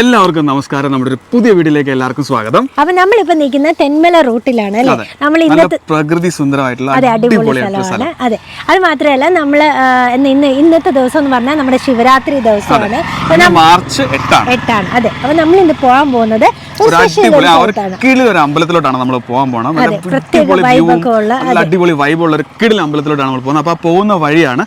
എല്ലാവർക്കും നമസ്കാരം. നമ്മുടെ ഒരു പുതിയ വീട്ടിലേക്ക് എല്ലാവർക്കും സ്വാഗതം. അപ്പൊ നമ്മളിപ്പോ നിൽക്കുന്ന തെന്മല റൂട്ടിലാണ് അല്ലേ? നമ്മൾ ഇന്നത്തെ പ്രകൃതി സുന്ദരമായിട്ടുള്ള അതെ അടിപൊളി സ്ഥലമാണ്. സ്ഥലം. അതെ. അത് മാത്രമല്ല നമ്മൾ ഇന്ന് ഇന്ന് ഇന്നത്തെ ദിവസം എന്ന് പറഞ്ഞാൽ നമ്മുടെ ശിവരാത്രി ദിവസമാണ്. മാർച്ച് എട്ടാണ്. എട്ടാണ്. അതെ. അപ്പൊ നമ്മൾ ഇന്ന് പോകാൻ പോകുന്നത് ഒരു അമ്പലത്തിലോട്ടാണ് നമ്മൾ പോകാൻ പോകണം അടിപൊളി വൈബ് ഉള്ള, വൈബുള്ള ഒരു കിടിൽ അമ്പലത്തിലോട്ടാണ് നമ്മൾ പോകുന്നത്. അപ്പൊ ആ പോകുന്ന വഴിയാണ്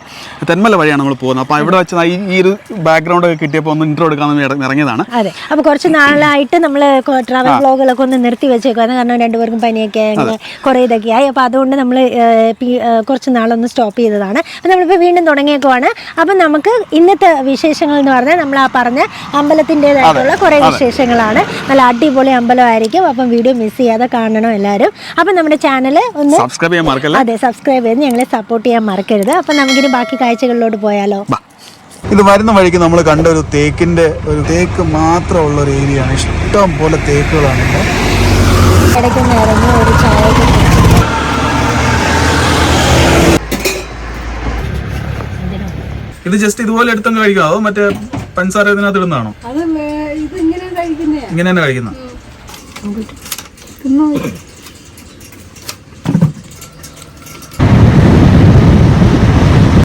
തെന്മല വഴിയാണ് നമ്മൾ പോകുന്നത്. അപ്പൊ ഇവിടെ വെച്ച് ഈ ഒരു ബാക്ക്ഗ്രൗണ്ട് ഒക്കെ കിട്ടിയപ്പോൾ ഒന്ന് ഇൻട്രോ എടുക്കാൻ ഇറങ്ങിയതാണ്. അതെ. അപ്പൊ കുറച്ച് നാളായിട്ട് നമ്മൾ ട്രാവൽ ബ്ലോഗുകളൊക്കെ ഒന്ന് നിർത്തി വെച്ചേക്കുവാണ് കാരണം രണ്ടുപേർക്കും പനിയൊക്കെ അങ്ങനെ കുറെ ഇതൊക്കെ ആയി. അപ്പൊ അതുകൊണ്ട് നമ്മൾ കുറച്ച് നാളൊന്ന് സ്റ്റോപ്പ് ചെയ്തതാണ്. അപ്പൊ നമ്മളിപ്പോ വീണ്ടും തുടങ്ങിയേക്കുവാണ്. അപ്പൊ നമുക്ക് ഇന്നത്തെ വിശേഷങ്ങൾ എന്ന് പറഞ്ഞാൽ നമ്മൾ ആ പറഞ്ഞ അമ്പലത്തിന്റെതായിട്ടുള്ള കുറെ വിശേഷങ്ങളാണ്. നല്ല അടിപൊളി അമ്പലമായിരിക്കും. അപ്പം വീഡിയോ മിസ് ചെയ്യാതെ കാണണം എല്ലാവരും. അപ്പം നമ്മുടെ ചാനൽ ഒന്ന് സബ്സ്ക്രൈബ് ചെയ്യാൻ മറക്കല്ല? അതെ സബ്സ്ക്രൈബ് ചെയ്ത് ഞങ്ങളെ സപ്പോർട്ട് ചെയ്യാൻ മറക്കരുത്. അപ്പം നമുക്കിനി ബാക്കി കാഴ്ചകളിലോട്ട് പോയാലോ? ഇത് വരുന്ന വഴിക്ക് നമ്മൾ കണ്ട ഒരു തേക്കിന്റെ ഒരു തേക്ക് മാത്രമുള്ള ഒരു ഏരിയ ആണ് ഇഷ്ടം പോലെ തേക്കുകളാണ് ഇത് ജസ്റ്റ് ഇതുപോലെ എടുത്തങ്ങ് കഴിക്കാവോ? മറ്റേ പഞ്ചസാര ഇതിനകത്ത് ഇടുന്നതാണോ? ഇങ്ങനെ തന്നെ കഴിക്കുന്ന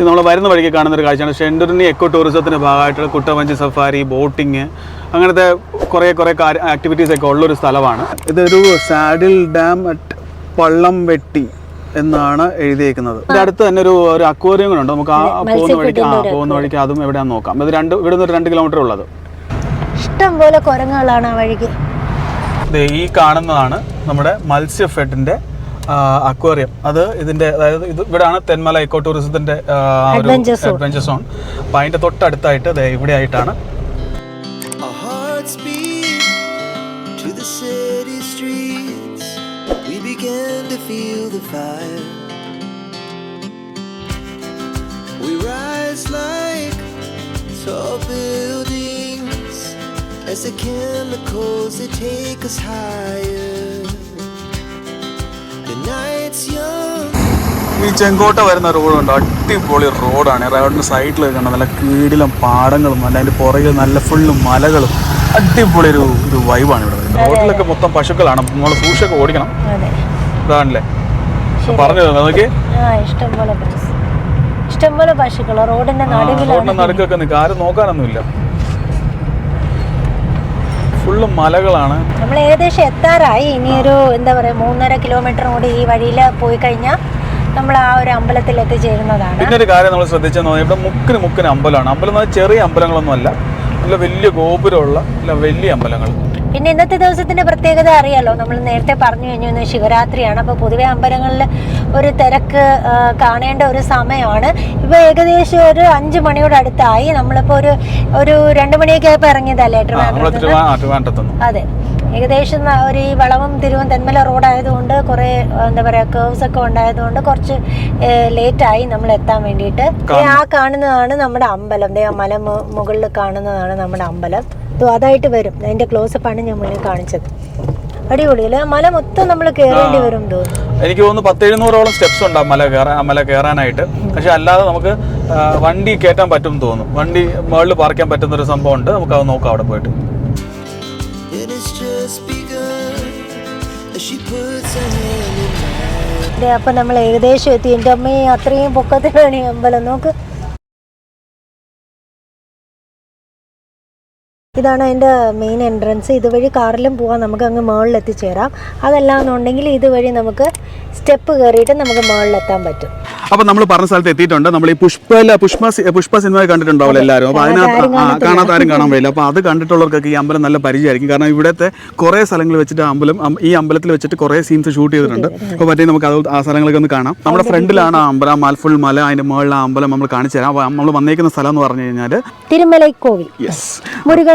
നമ്മൾ വരുന്ന വഴിക്ക് കാണുന്ന ഒരു കാഴ്ചയാണ് ഷെൻഡുരിനി എക്കോ ടൂറിസത്തിന്റെ ഭാഗമായിട്ടുള്ള കുട്ടവഞ്ചി സഫാരി ബോട്ടിങ് അങ്ങനത്തെ കുറേ കുറേ കാര്യ ആക്ടിവിറ്റീസ് ഒക്കെ ഉള്ളൊരു സ്ഥലമാണ്. ഇതൊരു സാഡിൽ ഡാം അറ്റ് പള്ളം വെട്ടി എന്നാണ് എഴുതിയേക്കുന്നത്. ഇതിന്റെ അടുത്ത് തന്നെ ഒരു ഒരു അക്വേറിയം കൂടെ ഉണ്ട്. നമുക്ക് ആ പോകുന്ന വഴിക്ക് ആ പോകുന്ന വഴിക്ക് അതും എവിടെയാന്ന് നോക്കാം. ഇത് രണ്ട് ഇവിടെ നിന്ന് ഒരു രണ്ട് കിലോമീറ്റർ ഉള്ളത്. ഇഷ്ടം പോലെ കുരങ്ങുകളാണ് ആ വഴിക്ക്. ദേ ഈ കാണുന്നതാണ് നമ്മുടെ മത്സ്യഫെഡിന്റെ അക്വേറിയം അത് ഇതിന്റെ അതായത് ഇത് ഇവിടെയാണ് തെന്മല എക്കോ ടൂറിസത്തിന്റെ. അഡ്വഞ്ചർ സോൺ അപ്പൊ അതിന്റെ തൊട്ടടുത്തായിട്ട് ഇവിടെ ആയിട്ടാണ് Our to the city streets. We began to feel the fire. We rise like tall buildings as the chemicals they take us higher. ഈ ചെങ്കോട്ട വരുന്ന റോഡുണ്ട് അടിപൊളി റോഡാണ് റോഡിന്റെ സൈഡിൽ കണ്ട? നല്ല കീടിലും പാടങ്ങളും അല്ല അതിന്റെ പുറകിൽ നല്ല ഫുള്ളും മലകളും. അടിപൊളി ഒരു ഒരു വൈബാണ് ഇവിടെ. റോഡിലൊക്കെ മൊത്തം പശുക്കളാണ്. നമ്മൾ സൂക്ഷിച്ചൊക്കെ ഓടിക്കണം. ഇതാണല്ലേ? പറഞ്ഞു നോക്കി ആ ഇഷ്ടം പോലെ പശു ഇഷ്ടം പോലെ പശുക്കൾ റോഡിന്റെ നടുക്കൊക്കെ നിൽക്കുക ആരും നോക്കാനൊന്നുമില്ല. ഫുള്ള് മലകളാണ്. നമ്മൾ ഏകദേശം എത്താറായി. ഇനിയൊരു എന്താ പറയാ മൂന്നര കിലോമീറ്റർ കൂടി ഈ വഴിയിൽ പോയി കഴിഞ്ഞാൽ നമ്മൾ ആ ഒരു അമ്പലത്തിൽ എത്തിച്ചേരുന്നതാണ്. പിന്നെ ഒരു കാര്യം നമ്മൾ ശ്രദ്ധിച്ചെന്ന് പറഞ്ഞാൽ ഇവിടെ മുക്കിന് മുക്കിന് അമ്പലമാണ്. അമ്പലം എന്ന് പറഞ്ഞാൽ ചെറിയ അമ്പലങ്ങളൊന്നും അല്ല നല്ല വലിയ ഗോപുരമുള്ള നല്ല വലിയ അമ്പലങ്ങൾ. പിന്നെ ഇന്നത്തെ ദിവസത്തിന്റെ പ്രത്യേകത അറിയാലോ? നമ്മൾ നേരത്തെ പറഞ്ഞു കഴിഞ്ഞു ഇന്ന് ശിവരാത്രിയാണ്. അപ്പോൾ പൊതുവെ അമ്പലങ്ങളിൽ ഒരു തിരക്ക് കാണേണ്ട ഒരു സമയമാണ്. ഇപ്പൊ ഏകദേശം ഒരു അഞ്ച് മണിയോട് അടുത്തായി. നമ്മളിപ്പോൾ ഒരു ഒരു രണ്ട് മണിയൊക്കെ ആയപ്പോൾ ഇറങ്ങിയതല്ലേ? അതെ. ഏകദേശം ഒരു ഈ വളവും തിരുവും തെന്മല റോഡായതുകൊണ്ട് കുറേ എന്താ പറയുക കേവ്സ് ഒക്കെ ഉണ്ടായതുകൊണ്ട് കുറച്ച് ലേറ്റ് ആയി നമ്മൾ എത്താൻ വേണ്ടിയിട്ട്. ആ കാണുന്നതാണ് നമ്മുടെ അമ്പലം. ആ മല മുകളിൽ കാണുന്നതാണ് നമ്മുടെ അമ്പലം. ദോ അതായിട്ട് വരും. അതിന്റെ ക്ലോസപ്പ് ആണ് ഞാൻ മുന്നിൽ കാണിച്ചത്. അടിപൊളി അല്ലേ മല മൊത്തം നമ്മൾ കയറേണ്ടി വരും തോന്നുന്നു. എനിക്ക് തോന്നുന്നു പത്ത് എഴുന്നൂറോളം സ്റ്റെപ്സ് ഉണ്ട് ആ മല കയറാൻ ആ മല കയറാനായിട്ട് പക്ഷെ അല്ലാതെ നമുക്ക് വണ്ടി കയറ്റാൻ പറ്റും എന്ന് തോന്നുന്നു. വണ്ടി മുകളിൽ പാർക്ക് ചെയ്യാൻ പറ്റുന്ന ഒരു സംഭവം ഉണ്ട്. നമുക്ക് അത് നോക്കാം അവിടെ പോയിട്ട്. അപ്പൊ നമ്മൾ ഏകദേശം എത്തി. എന്റെ അമ്മയെ അത്രയും പൊക്കത്തിലാണ് ഈ അമ്പലം. നോക്ക്. ഇതാണ് അതിന്റെ മെയിൻ എൻട്രൻസ് ഇതുവഴി കാറിലും പോകാം നമുക്ക് അങ്ങ് മുകളിൽ എത്തിച്ചേരാം. അതല്ല എന്നുണ്ടെങ്കിൽ ഇതുവഴി നമുക്ക് സ്റ്റെപ്പ് കയറിയിട്ട് നമുക്ക് മുകളിലെത്താൻ പറ്റും. അപ്പൊ നമ്മൾ പറഞ്ഞ സ്ഥലത്ത് എത്തിയിട്ടുണ്ട്. നമ്മൾ ഈ പുഷ്പ പുഷ്പ പുഷ്പ സിനിമ കണ്ടിട്ടുണ്ടാവില്ല എല്ലാവരും. അപ്പൊ അതിനകത്ത് കാണാത്ത ആരും കാണാൻ പറ്റില്ല അപ്പൊ അത് കണ്ടിട്ടുള്ളവർക്കൊക്കെ ഈ അമ്പലം നല്ല പരിചയമായിരിക്കും. കാരണം ഇവിടുത്തെ കുറേ സ്ഥലങ്ങൾ വെച്ചിട്ട് അമ്പലം ഈ അമ്പലത്തിൽ വെച്ചിട്ട് കുറേ സീൻസ് ഷൂട്ട് ചെയ്തിട്ടുണ്ട്. അപ്പോൾ പറ്റി നമുക്ക് അത് ആ സ്ഥലങ്ങളൊക്കെ ഒന്ന് കാണാം. നമ്മുടെ ഫ്രണ്ടിലാണ് ആ അമ്പലം മൽഫുൾ മല അതിന്റെ മുകളിൽ ആ അമ്പലം നമ്മൾ കാണിച്ചു തരാം. അപ്പോൾ നമ്മൾ വന്നേക്കുന്ന സ്ഥലം എന്ന് പറഞ്ഞു കഴിഞ്ഞാൽ തിരുമലൈക്കോവിൽ. യെസ്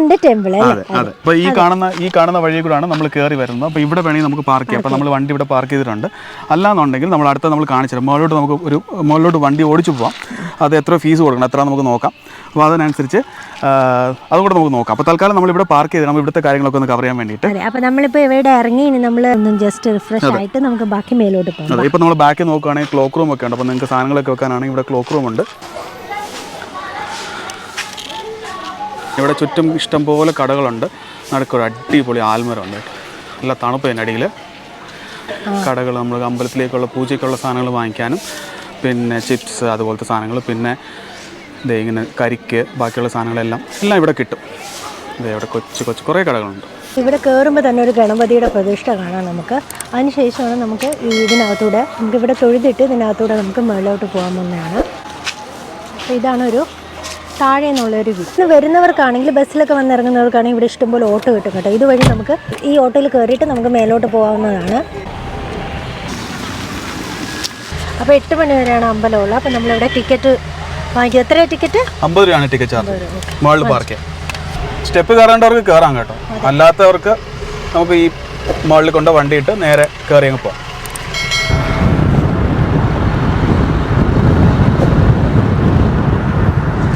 മുരുകന്റെ ടെമ്പിൾ അല്ലേ? അതെ അതെ. അപ്പൊ ഈ കാണുന്ന ഈ കാണുന്ന വഴി കൂടാണ് നമ്മൾ കയറി വരുന്നത്. അപ്പൊ ഇവിടെ വേണമെങ്കിൽ നമുക്ക് പാർക്ക് ചെയ്യാം. അപ്പൊ നമ്മൾ വണ്ടി ഇവിടെ പാർക്ക് ചെയ്തിട്ടുണ്ട്. അല്ലാന്നുണ്ടെങ്കിൽ നമ്മൾ അടുത്ത നമ്മൾ കാണിച്ചു തരാം മുകളിലോട്ട് നമുക്ക് ഒരു മുകളിലോട്ട് വണ്ടി ഓടിച്ചു പോവാം. അത് എത്ര ഫീസ് കൊടുക്കണം. എത്ര നമുക്ക് നോക്കാം. അപ്പോൾ അതിനനുസരിച്ച് അതുകൂടെ അതും കൂടെ നമുക്ക് നോക്കാം. അപ്പോൾ തൽക്കാലം നമ്മൾ ഇവിടെ പാർക്ക് ചെയ്ത് നമ്മൾ ഇവിടുത്തെ കാര്യങ്ങളൊക്കെ ഒന്ന് കവർ ചെയ്യാൻ വേണ്ടിയിട്ട്. അതെ അപ്പൊ നമ്മളിപ്പോ ഇവിടെ ഇറങ്ങി ഇനി നമ്മൾ ഒന്ന് ജസ്റ്റ് റിഫ്രഷ് ആയിട്ട് നമുക്ക് ബാക്കി മേലോട്ട് പോകാം. അതെ ഇപ്പോൾ നമ്മൾ ബാക്കി നോക്കുകയാണെങ്കിൽ ക്ലോക്ക് റൂം ഒക്കെ ഉണ്ട്. അപ്പോൾ നിങ്ങൾക്ക് സാധനങ്ങളൊക്കെ വെക്കാനാണെങ്കിൽ ഇവിടെ ക്ലോക്ക് റൂം ഉണ്ട്. ഇവിടെ ചുറ്റും ഇഷ്ടംപോലെ കടകളുണ്ട്. നടക്കൊരു അടിപൊളി ആൽമരമുണ്ട് നല്ല തണുപ്പ് അതിന്റെ അടിയിൽ കടകൾ നമ്മൾ അമ്പലത്തിലേക്കുള്ള പൂജയ്ക്കുള്ള സാധനങ്ങൾ വാങ്ങിക്കാനും പിന്നെ ചിപ്സ് അതുപോലത്തെ സാധനങ്ങൾ പിന്നെ ഇതേ ഇങ്ങനെ കരിക്ക് ബാക്കിയുള്ള സാധനങ്ങളെല്ലാം എല്ലാം ഇവിടെ കിട്ടും. ദേ ഇവിടെ കൊച്ചു കൊച്ചു കുറേ കടകളുണ്ട്. ഇവിടെ കയറുമ്പോൾ തന്നെ ഒരു ഗണപതിയുടെ പ്രതിഷ്ഠ കാണാം നമുക്ക്. അതിനുശേഷമാണ് നമുക്ക് ഇതിനകത്തൂടെ നമുക്ക് ഇവിടെ തൊഴുതിട്ട് ഇതിനകത്തൂടെ നമുക്ക് മുകളിലോട്ട് പോകാമെന്നാണ് അപ്പോൾ ഇതാണൊരു താഴെ നിന്നുള്ളൊരു വ്യൂ ഇന്ന് വരുന്നവർക്കാണെങ്കിൽ ബസ്സിലൊക്കെ വന്നിറങ്ങുന്നവർക്കാണെങ്കിൽ ഇവിടെ ഇഷ്ടംപോലെ ഓട്ടോ കിട്ടും കേട്ടോ. ഇതുവഴി നമുക്ക് ഈ ഓട്ടോയിൽ കയറിയിട്ട് നമുക്ക് മേലോട്ട് പോകാവുന്നതാണ്. അപ്പോൾ എട്ട് മണി വരെയാണ് അമ്പലമുള്ളത് അപ്പോൾ നമ്മളിവിടെ ടിക്കറ്റ് വാങ്ങിക്കും. എത്ര ടിക്കറ്റ് അമ്പത് രൂപയാണ് ടിക്കറ്റ് ചാർജ്. മുകളിൽ പാർക്ക് സ്റ്റെപ്പ് കയറേണ്ടവർക്ക് കയറാം കേട്ടോ. അല്ലാത്തവർക്ക് നമുക്ക് ഈ മുകളിൽ കൊണ്ട് വണ്ടി ഇട്ട് നേരെ കയറി അങ്ങ് പോവാം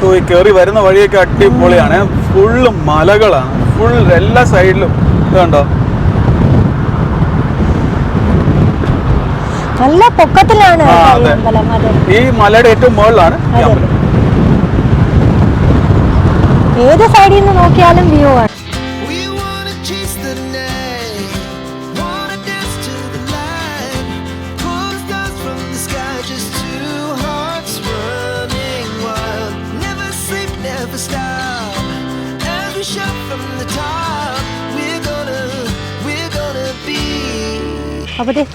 ഓ, ഈ കയറി വരുന്ന വഴിയൊക്കെ അടിപൊളിയാണ്. ഫുള്ള് മലകളാണ്. ഫുൾ എല്ലാ സൈഡിലും. കണ്ടോ? നല്ല പൊക്കത്തിലാണ് ഈ മലയുടെ ഏറ്റവും മുകളിലാണ് ഏത് സൈഡിൽ നിന്ന് നോക്കിയാലും വ്യൂ ആണ്.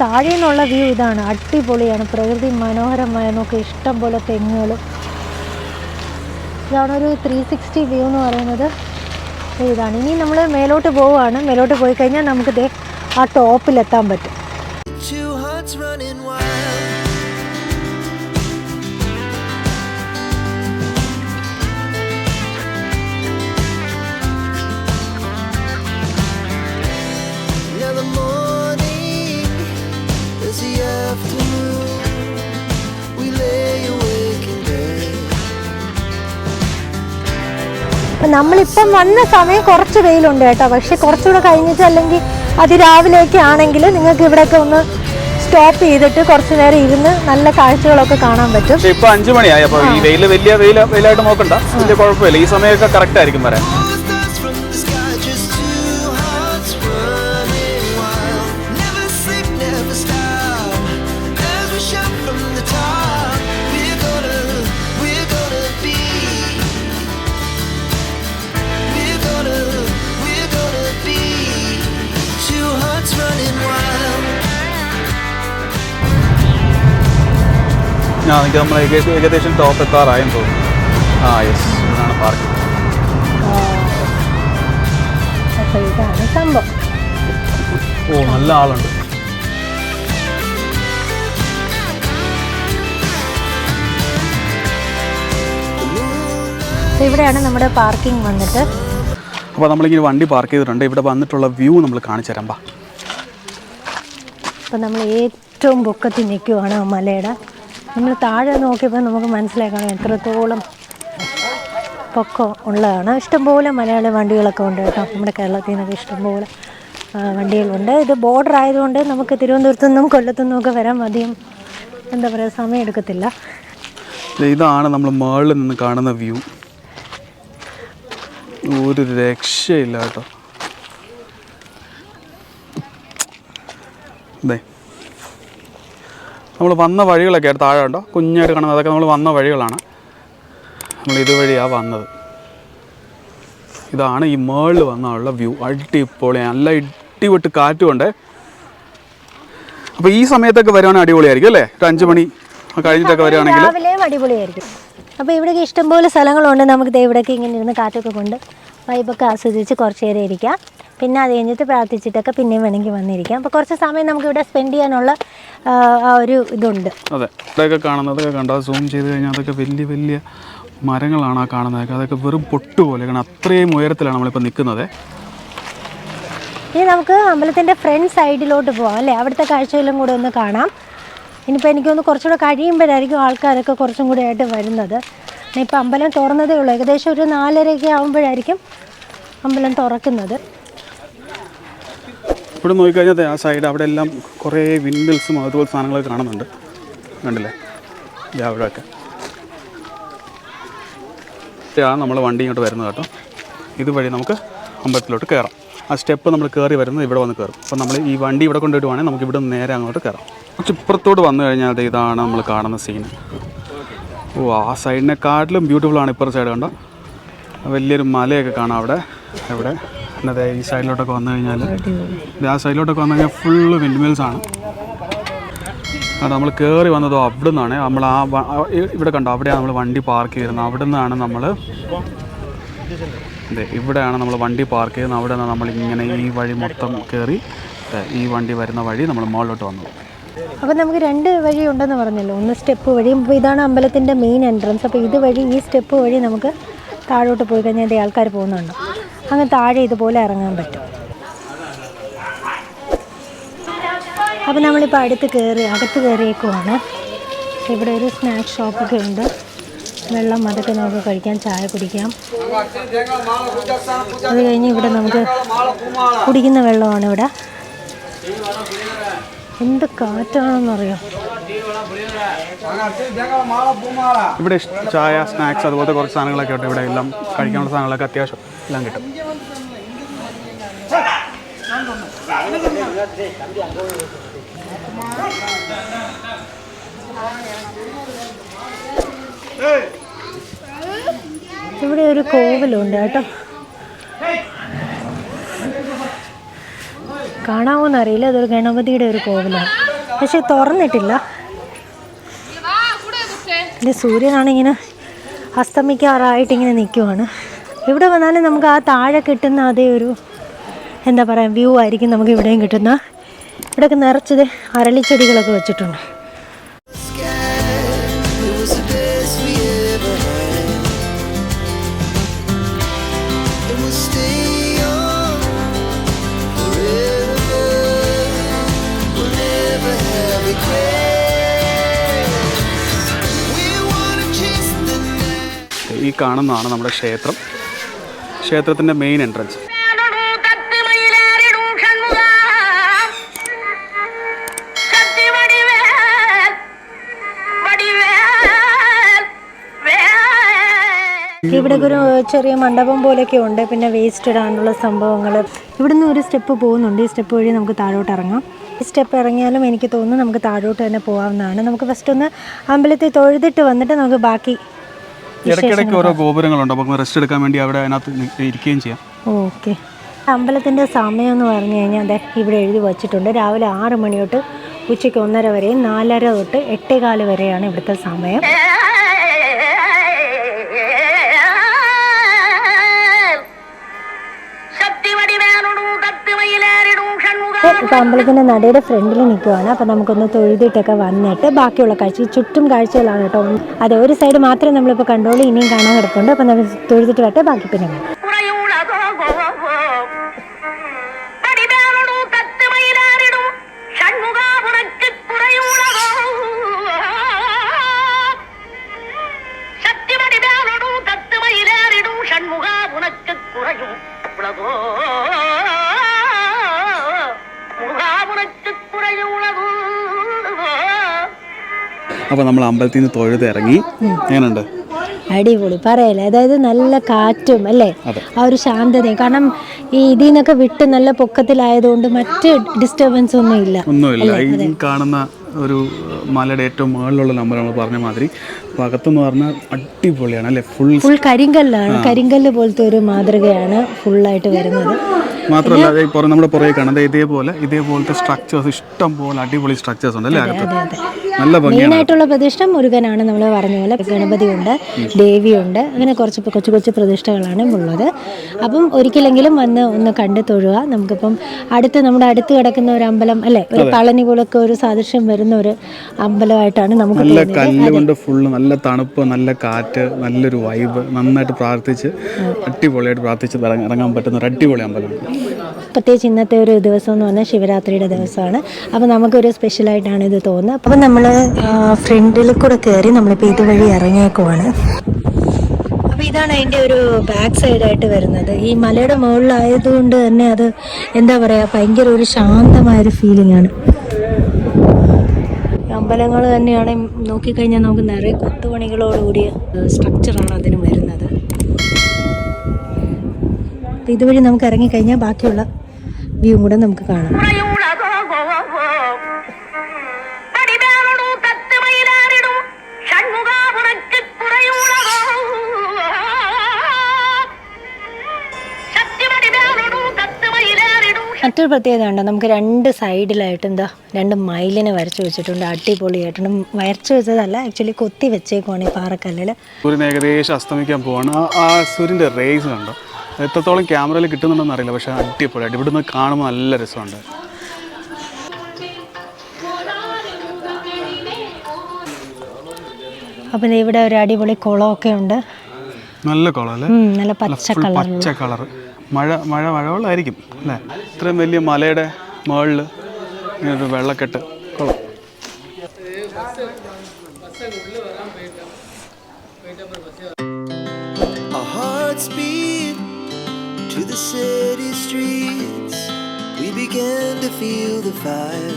താഴെ നിന്നുള്ള വ്യൂ ഇതാണ്. അടിപൊളിയാണ്. പ്രകൃതി മനോഹരമായ നോക്കി ഇഷ്ടം പോലെ തെങ്ങുകളും. ഇതാണ് ഒരു ത്രീ സിക്സ്റ്റി വ്യൂ എന്ന് പറയുന്നത്. ഇതാണ്. ഇനി നമ്മൾ മേലോട്ട് പോവുകയാണ്. മേലോട്ട് പോയി കഴിഞ്ഞാൽ നമുക്ക് ദേ ആ ടോപ്പിലെത്താൻ പറ്റും. അപ്പം നമ്മളിപ്പം വന്ന സമയം കുറച്ച് വെയിലുണ്ട് കേട്ടോ. പക്ഷെ കുറച്ചുകൂടെ കഴിഞ്ഞിട്ട് അല്ലെങ്കിൽ അതിരാവിലെയൊക്കെ ആണെങ്കിൽ നിങ്ങൾക്ക് ഇവിടെയൊക്കെ ഒന്ന് സ്റ്റോപ്പ് ചെയ്തിട്ട് കുറച്ച് നേരം ഇരുന്ന് നല്ല കാഴ്ചകളൊക്കെ കാണാൻ പറ്റും. ഇപ്പൊ അഞ്ചു മണിയായി. അപ്പൊ ഈ വെയിൽ വലിയ വെയിലായിട്ട് നോക്കണ്ട. വലിയ കുഴപ്പമില്ല. ഈ സമയമൊക്കെ കറക്റ്റ് ആയിരിക്കും വരാൻ. ഞാൻ എനിക്ക് നമ്മൾ ഏകദേശം ഏകദേശം ടോപ്പ് എത്താറായെന്ന് തോന്നുന്നു. ആ യെസ് ഇതാണ് പാർക്ക് അപ്പോൾ ഇതാണ് സംഭവം. ഓ നല്ല ആളുണ്ട്. ഇവിടെയാണ് നമ്മുടെ പാർക്കിംഗ് വന്നിട്ട്. അപ്പോൾ നമ്മളിങ്ങനെ വണ്ടി പാർക്ക് ചെയ്തിട്ടുണ്ട്. ഇവിടെ വന്നിട്ടുള്ള വ്യൂ നമ്മൾ കാണിച്ചു തരാം അപ്പോൾ നമ്മൾ ഏറ്റവും പൊക്കത്തിൽ നിൽക്കുവാണ് മലയുടെ. നമ്മൾ താഴെ നോക്കിയപ്പോൾ നമുക്ക് മനസ്സിലാക്കണം എത്രത്തോളം പൊക്കം ഉള്ളതാണ്. ഇഷ്ടംപോലെ മലയാളി വണ്ടികളൊക്കെ ഉണ്ട് കേട്ടോ. നമ്മുടെ കേരളത്തിൽ നിന്നൊക്കെ ഇഷ്ടംപോലെ വണ്ടികളുണ്ട്. ഇത് ബോർഡർ ആയതുകൊണ്ട് നമുക്ക് തിരുവനന്തപുരത്തു നിന്നും കൊല്ലത്തു നിന്നും ഒക്കെ വരാൻ അധികം എന്താ പറയുക സമയം എടുക്കത്തില്ല. ഇതാണ് നമ്മൾ മുകളിൽ നിന്ന് കാണുന്ന വ്യൂ ഒരു രക്ഷയില്ല കേട്ടോ. ദേ നമ്മൾ വന്ന വഴികളൊക്കെ താഴെ ഉണ്ടോ? കുഞ്ഞായിട്ട് കാണുന്നത് അതൊക്കെ നമ്മൾ വന്ന വഴികളാണ്. നമ്മൾ ഇതുവഴിയാണ് വന്നത്. ഇതാണ് ഈ മേളിൽ വന്നുള്ള വ്യൂ. അടിപൊളി നല്ല ഇട്ടിവിട്ട് കാറ്റുമുണ്ട്. അപ്പോൾ ഈ സമയത്തൊക്കെ വരുവാണെങ്കിൽ അടിപൊളിയായിരിക്കും അല്ലേ? ഒരു അഞ്ച് മണി കഴിഞ്ഞിട്ടൊക്കെ വരുവാണെങ്കിൽ. അടിപൊളിയായിരിക്കും. അപ്പോൾ ഇവിടേക്ക് ഇഷ്ടംപോലെ സ്ഥലങ്ങളുണ്ട്. നമുക്ക് ഇവിടേക്ക് ഇങ്ങനെ ഇരുന്ന് കാറ്റൊക്കെ കൊണ്ട് വൈബൊക്കെ ആസ്വദിച്ച് കുറച്ച് നേരം ഇരിക്കാം. പിന്നെ അത് കഴിഞ്ഞിട്ട് പ്രാർത്ഥിച്ചിട്ടൊക്കെ പിന്നെയും വേണമെങ്കിൽ വന്നിരിക്കാം. അപ്പോൾ കുറച്ച് സമയം നമുക്ക് ഇവിടെ സ്പെൻഡ് ചെയ്യാനുള്ള ആ, ഒരു ഇതുണ്ട്. അതെ ഇവിടെയൊക്കെ കാണുന്നതൊക്കെ കണ്ടോ? സൂം ചെയ്ത് കഴിഞ്ഞാൽ അതൊക്കെ വലിയ വലിയ മരങ്ങളാണ് ആ കാണുന്നതൊക്കെ അതൊക്കെ വെറും പൊട്ട് പോലെ കാരണം അത്രയും ഉയരത്തിലാണ് നമ്മളിപ്പോൾ നിൽക്കുന്നത്. ഇനി നമുക്ക് അമ്പലത്തിന്റെ ഫ്രണ്ട് സൈഡിലോട്ട് പോകാം അല്ലേ? അവിടുത്തെ കാഴ്ചകളും കൂടെ ഒന്ന് കാണാം. ഇനിയിപ്പോൾ എനിക്കൊന്ന് കുറച്ചുകൂടെ കഴിയുമ്പോഴായിരിക്കും ആൾക്കാരൊക്കെ കുറച്ചും കൂടെ ആയിട്ട് വരുന്നത്. ഇപ്പം അമ്പലം തുറന്നതേ ഉള്ളൂ. ഏകദേശം ഒരു നാലരയൊക്കെ ആകുമ്പോഴായിരിക്കും അമ്പലം തുറക്കുന്നത്. ഇവിടെ നോക്കിക്കഴിഞ്ഞാൽ ആ സൈഡ് അവിടെ എല്ലാം കുറേ വിൻഡിൽസും അതുപോലെ സാധനങ്ങളൊക്കെ കാണുന്നുണ്ട്. കണ്ടില്ലേ? ദേ അവിടെയൊക്കെ. ഇതാണ് നമ്മൾ വണ്ടി ഇങ്ങോട്ട് വരുന്നത് കേട്ടോ. ഇതുവഴി നമുക്ക് അമ്പലത്തിലോട്ട് കയറാം. ആ സ്റ്റെപ്പ് നമ്മൾ കയറി വരുന്നത് ഇവിടെ വന്ന് കയറും. അപ്പോൾ നമ്മൾ ഈ വണ്ടി ഇവിടെ കൊണ്ടുവരുവാണെങ്കിൽ നമുക്ക് ഇവിടെ നേരെ അങ്ങോട്ട് കയറാം. കുറച്ച് ഇപ്പുറത്തോട്ട് വന്നു കഴിഞ്ഞാൽ ഇതാണ് നമ്മൾ കാണുന്ന സീൻ ഓ ആ സൈഡിനെക്കാട്ടിലും ബ്യൂട്ടിഫുൾ ആണ് ഇപ്പുറത്തെ സൈഡ് കണ്ടോ? വലിയൊരു മലയൊക്കെ കാണാം അവിടെ. അവിടെ. അതെ ഈ സൈഡിലോട്ടൊക്കെ വന്നു കഴിഞ്ഞാൽ ഇത് ആ സൈഡിലോട്ടൊക്കെ വന്നു കഴിഞ്ഞാൽ ഫുള്ള് വിൻഡ് മിൽസ് ആണ്. കാരണം നമ്മൾ കയറി വന്നതോ അവിടെ നിന്നാണ് നമ്മൾ ആ ഇവിടെ കണ്ടോ? അവിടെയാണ് നമ്മൾ വണ്ടി പാർക്ക് ചെയ്യുന്നത്. അവിടെ നിന്നാണ് നമ്മൾ അതെ ഇവിടെയാണ് നമ്മൾ വണ്ടി പാർക്ക് ചെയ്യുന്നത്. അവിടെ നിന്ന് നമ്മൾ ഇങ്ങനെ ഈ വഴി മൊത്തം കയറി ഈ വണ്ടി വരുന്ന വഴി നമ്മൾ മുകളിലോട്ട് വന്നു. അപ്പോൾ നമുക്ക് രണ്ട് വഴി ഉണ്ടെന്ന് പറഞ്ഞല്ലോ. ഒന്ന് സ്റ്റെപ്പ് വഴി. ഇപ്പോൾ ഇതാണ് അമ്പലത്തിന്റെ മെയിൻ എൻട്രൻസ് അപ്പോൾ ഇതുവഴി ഈ സ്റ്റെപ്പ് വഴി നമുക്ക് താഴോട്ട് പോയി കഴിഞ്ഞാൽ ആൾക്കാർ പോകുന്നുണ്ട്. അങ്ങ് താഴെ ഇതുപോലെ ഇറങ്ങാൻ പറ്റും. അപ്പോൾ നമ്മളിപ്പോൾ അടുത്ത് കയറി അകത്ത് കയറിയേക്കുവാണ് ഇവിടെ ഒരു സ്നാക്ക് ഷോപ്പൊക്കെ ഉണ്ട്. വെള്ളം അതൊക്കെ നമുക്ക് കഴിക്കാം ചായ കുടിക്കാം. അത് കഴിഞ്ഞ് ഇവിടെ നമുക്ക് കുടിക്കുന്ന വെള്ളമാണ് ഇവിടെ. എന്ത് കാറ്റാണെന്നറിയോ? ഇവിടെ ചായ സ്നാക്സ് അതുപോലത്തെ കുറച്ച് സാധനങ്ങളൊക്കെ ഉണ്ട്. ഇവിടെ എല്ലാം കഴിക്കാനുള്ള സാധനങ്ങളൊക്കെ അത്യാവശ്യം എല്ലാം കിട്ടും. ഇവിടെ ഒരു കോവിലുണ്ട് കേട്ടോ. കാണാവോന്ന് അറിയില്ല അതൊരു ഗണപതിയുടെ ഒരു കോവിലാണ്. പക്ഷെ തുറന്നിട്ടില്ല. സൂര്യനാണിങ്ങനെ അസ്തമിക്കാറായിട്ടിങ്ങനെ ഇങ്ങനെ അസ്തമിക്കാറായിട്ട് ഇങ്ങനെ നിൽക്കുവാണ് ഇവിടെ വന്നാലും നമുക്ക് ആ താഴെ കിട്ടുന്ന അതേ ഒരു എന്താ പറയുക വ്യൂ ആയിരിക്കും നമുക്ക് ഇവിടെയും കിട്ടുന്ന ഇവിടെയൊക്കെ നിറച്ചത് അരളിച്ചെടികളൊക്കെ വെച്ചിട്ടുണ്ട്. ഈ കാണുന്നതാണ് നമ്മുടെ ക്ഷേത്രം ക്ഷേത്രത്തിന്റെ മെയിൻ എൻട്രൻസ് ഇവിടെ ഒരു ചെറിയ മണ്ഡപം പോലെയൊക്കെ ഉണ്ട്. പിന്നെ വേസ്റ്റ് ഇടാനുള്ള സംഭവങ്ങൾ ഇവിടുന്ന് ഒരു സ്റ്റെപ്പ് പോകുന്നുണ്ട്. ഈ സ്റ്റെപ്പ് വഴി നമുക്ക് താഴോട്ട് ഇറങ്ങാം. ഈ സ്റ്റെപ്പ് ഇറങ്ങിയാലും എനിക്ക് തോന്നുന്നു നമുക്ക് താഴോട്ട് തന്നെ പോകാവുന്നതാണ്. നമുക്ക് ഫസ്റ്റ് ഒന്ന് അമ്പലത്തിൽ തൊഴുതിട്ട് വന്നിട്ട് നമുക്ക് ബാക്കി ഇടയ്ക്കിടയ്ക്ക് ഓരോ ഗോപുരങ്ങളുണ്ട്. അപ്പോൾ നമുക്ക് റെസ്റ്റ് എടുക്കാൻ വേണ്ടി അവിടെ അതിനകത്ത് ഇരിക്കുകയും ചെയ്യാം. ഓക്കെ. അമ്പലത്തിന്റെ സമയം എന്ന് പറഞ്ഞു കഴിഞ്ഞാൽ അതെ ഇവിടെ എഴുതി വച്ചിട്ടുണ്ട്. രാവിലെ ആറ് മണി തൊട്ട് ഉച്ചയ്ക്ക് ഒന്നര വരെയും നാലര തൊട്ട് എട്ടേകാൽ വരെയാണ് ഇവിടുത്തെ സമയം. ഇപ്പം അമ്പലത്തിന്റെ നടയുടെ ഫ്രണ്ടിൽ നിൽക്കുവാണ്. അപ്പം നമുക്കൊന്ന് തൊഴുതിട്ടൊക്കെ വന്നിട്ട് ബാക്കിയുള്ള കാഴ്ച ചുറ്റും കാഴ്ചകളാണ് കേട്ടോ. അതെ ഒരു സൈഡ് മാത്രമേ നമ്മളിപ്പോൾ കണ്ടോളൂ ഇനിയും കാണാൻ കിടപ്പുണ്ട്. അപ്പം നമ്മൾ തൊഴുതിട്ട് വരട്ടെ ബാക്കി പിന്നെ കാണാം. അപ്പോൾ നമ്മൾ അമ്പലത്തിൽ നിന്ന് തൊഴുത് ഇറങ്ങി. എങ്ങനെയുണ്ട്? അടിപൊളി. പറയല്ലേ? അതായത് നല്ല കാറ്റും അല്ലേ? ആ ഒരു ശാന്തതയും. കാരണം ഈ ഇതിൽ നിന്നൊക്കെ വിട്ട് നല്ല പൊക്കത്തിലായതുകൊണ്ട് മറ്റ് ഡിസ്റ്റർബൻസ് ഒന്നും ഇല്ല ഒന്നുമില്ല ഈ കാണുന്ന ഒരു മലയുടെ ഏറ്റവും മുകളിലുള്ള നമ്പർ നമ്മൾ പറഞ്ഞ മാതിരി അപ്പോൾ അകത്തെന്ന് പറഞ്ഞാൽ അടിപൊളിയാണ് അല്ലേ? ഫുൾ ഫുൾ കരിങ്കല്ലാണ്. കരിങ്കല്ല് പോലത്തെ ഒരു മാതൃകയാണ് ഫുള്ളായിട്ട് വരുന്നത്. മാത്രമല്ല അതേ പുറം നമ്മുടെ പുറകെ കാണുന്നത് ഇതേപോലെ ഇതേപോലത്തെ സ്ട്രക്ചേഴ്സ് ഇഷ്ടം പോലെ അടിപൊളി സ്ട്രക്ചേഴ്സ് ഉണ്ട് അല്ലേ അകത്ത്? നല്ല ഭംഗിയാണ് മെയിനായിട്ടുള്ള പ്രതിഷ്ഠ മുരുകനാണ് നമ്മൾ പറഞ്ഞ പോലെ. ഗണപതിയുണ്ട് ദേവിയുണ്ട് അങ്ങനെ കുറച്ച് കൊച്ചു കൊച്ചു പ്രതിഷ്ഠകളാണ് ഉള്ളത്. അപ്പം ഒരിക്കലെങ്കിലും വന്ന് ഒന്ന് കണ്ടു തൊഴുക. നമുക്കിപ്പം അടുത്ത് നമ്മുടെ അടുത്ത് കിടക്കുന്ന ഒരു അമ്പലം അല്ലേ? ഒരു പളനി പോലൊക്കെ ഒരു സാദൃശ്യം വരുന്ന ഒരു അമ്പലമായിട്ടാണ് നമുക്ക് നല്ല കല്ലുകൊണ്ട് കല്ല് കൊണ്ട് ഫുള്ള് നല്ല തണുപ്പ് നല്ല കാറ്റ് നല്ലൊരു വൈബ് നന്നായിട്ട് പ്രാർത്ഥിച്ച് അടിപൊളിയായിട്ട് പ്രാർത്ഥിച്ച് ഇറങ്ങ- ഇറങ്ങാൻ പറ്റുന്ന ഒരു അടിപൊളി അമ്പലമാണ്. പ്രത്യേകിച്ച് ഇന്നത്തെ ഒരു ദിവസം എന്ന് പറഞ്ഞാൽ ശിവരാത്രിയുടെ ദിവസമാണ്. അപ്പോൾ നമുക്കൊരു സ്പെഷ്യലായിട്ടാണ് ഇത് തോന്നുന്നത്. അപ്പോൾ നമ്മൾ ഫ്രണ്ടിൽ കൂടെ കയറി നമ്മളിപ്പോൾ ഇതുവഴി ഇറങ്ങിയേക്കുവാണ്. അപ്പോൾ ഇതാണ് അതിന്റെ ഒരു ബാക്ക് സൈഡായിട്ട് വരുന്നത്. ഈ മലയുടെ മുകളിലായതുകൊണ്ട് തന്നെ അത് എന്താ പറയുക ഭയങ്കര ഒരു ശാന്തമായൊരു ഫീലിംഗ് ആണ്. അമ്പലങ്ങൾ തന്നെയാണ്. നോക്കിക്കഴിഞ്ഞാൽ നമുക്ക് നിറയെ കൊത്തുപണികളോടുകൂടിയ സ്ട്രക്ചറാണ് അതിന് വരുന്നത്. ഇതുവഴി നമുക്ക് ഇറങ്ങിക്കഴിഞ്ഞാൽ ബാക്കിയുള്ള വ്യൂ കൂടെ നമുക്ക് കാണാം. മറ്റൊരു പ്രത്യേകത ഉണ്ടോ നമുക്ക് രണ്ട് സൈഡിലായിട്ട് എന്താ രണ്ട് മൈലിനെ വരച്ചു വെച്ചിട്ടുണ്ട് അടിപൊളിയായിട്ടുണ്ട്. വരച്ചു വെച്ചതല്ല ആക്ച്വലി കൊത്തി വെച്ചേക്കുവാണ് ഈ പാറക്കല്ലിൽ സൂര്യൻ ഏകദേശം അസ്തമിക്കാൻ പോവാണ്. ആ സൂര്യന്റെ റേസ് കണ്ടോ? എത്രത്തോളം ക്യാമറയിൽ കിട്ടുന്നുണ്ടെന്ന് അറിയില്ല പക്ഷേ അടിപൊളിയായിട്ട് ഇവിടുന്ന് കാണുമ്പോൾ നല്ല രസമുണ്ട്. അപ്പം ഇവിടെ ഒരു അടിപൊളി കുളമൊക്കെ ഉണ്ട്. നല്ല കുളം നല്ല പച്ച കളർ പച്ച കളർ മഴ മഴ മഴ മഴവെള്ളമായിരിക്കും അല്ലേ? ഇത്രയും വലിയ മലയുടെ മുകളിൽ ഇങ്ങനൊരു വെള്ളക്കെട്ട്. കൊള്ളാം. To the city streets. We began to feel the fire.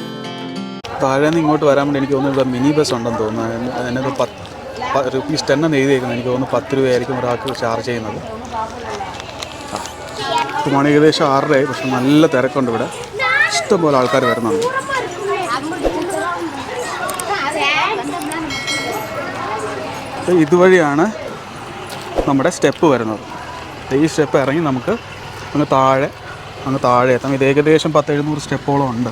താഴെ നിന്ന് ഇങ്ങോട്ട് വരാൻ വേണ്ടി എനിക്ക് തോന്നുന്നു ഇവിടെ മിനി ബസ് ഉണ്ടെന്ന് തോന്നുന്നു. അതിനകത്ത് പത്ത് റുപ്പീസ് ടെൻ എന്ന് എഴുതിയേക്കുന്നത് എനിക്ക് തോന്നുന്നു പത്ത് രൂപയായിരിക്കും ഒരാൾക്ക് ചാർജ് ചെയ്യുന്നത്. ഇപ്പോൾ മണി ഏകദേശം ആറരയായി. പക്ഷെ നല്ല തിരക്കുണ്ട് ഇവിടെ. ഇഷ്ടംപോലെ ആൾക്കാർ വരുന്നുണ്ട്. ഇതുവഴിയാണ് നമ്മുടെ സ്റ്റെപ്പ് വരുന്നത്. ഈ സ്റ്റെപ്പ് ഇറങ്ങി നമുക്ക് അങ്ങ് താഴെ അങ്ങ് താഴെ എത്താം. ഇത് ഏകദേശം പത്ത് എഴുന്നൂറ് സ്റ്റെപ്പോളം ഉണ്ട്.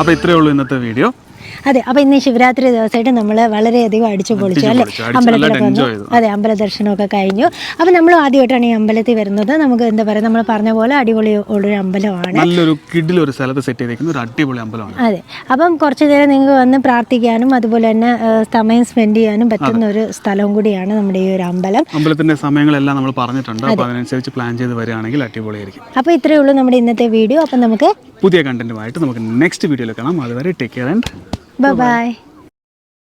അപ്പോൾ ഇത്രയേ ഉള്ളൂ ഇന്നത്തെ വീഡിയോ. അതെ അപ്പൊ ഇന്ന് ശിവരാത്രി ദിവസമായിട്ട് നമ്മൾ വളരെയധികം അടിച്ചു പൊളിച്ചു അല്ലേ? അമ്പലത്തിലൊക്കെ വന്നു. അതെ അമ്പല ദർശനമൊക്കെ കഴിഞ്ഞു. അപ്പൊ നമ്മൾ ആദ്യമായിട്ടാണ് ഈ അമ്പലത്തിൽ വരുന്നത്. നമുക്ക് എന്താ പറയുക നമ്മൾ പറഞ്ഞ പോലെ അടിപൊളി ഉള്ളൊരു അമ്പലമാണ്. നല്ലൊരു കിഡിലൊരു സ്ഥലത്ത് സെറ്റ് ചെയ്തേക്കുന്ന ഒരു അടിപൊളി അമ്പലമാണ്. അതെ അപ്പം കുറച്ച് നേരം നിങ്ങൾക്ക് വന്ന് പ്രാർത്ഥിക്കാനും അതുപോലെ തന്നെ സമയം സ്പെൻഡ് ചെയ്യാനും പറ്റുന്ന ഒരു സ്ഥലവും കൂടിയാണ് നമ്മുടെ ഈ ഒരു അമ്പലം. അമ്പലത്തിന്റെ സമയങ്ങളെല്ലാം നമ്മൾ പറഞ്ഞിട്ടുണ്ട്. അപ്പോൾ അതിനനുസരിച്ച് പ്ലാൻ ചെയ്ത് വരികയാണെങ്കിൽ അടിപൊളിയായിരിക്കും. അപ്പോൾ ഇത്രയേ ഉള്ളൂ നമ്മുടെ ഇന്നത്തെ വീഡിയോ. അപ്പം നമുക്ക് പുതിയ കണ്ടന്റുമായിട്ട് നമുക്ക് നെക്സ്റ്റ് വീഡിയോയിൽ കാണാം. അതുവരെ ടേക്ക് കെയർ ആൻഡ് Bye-bye.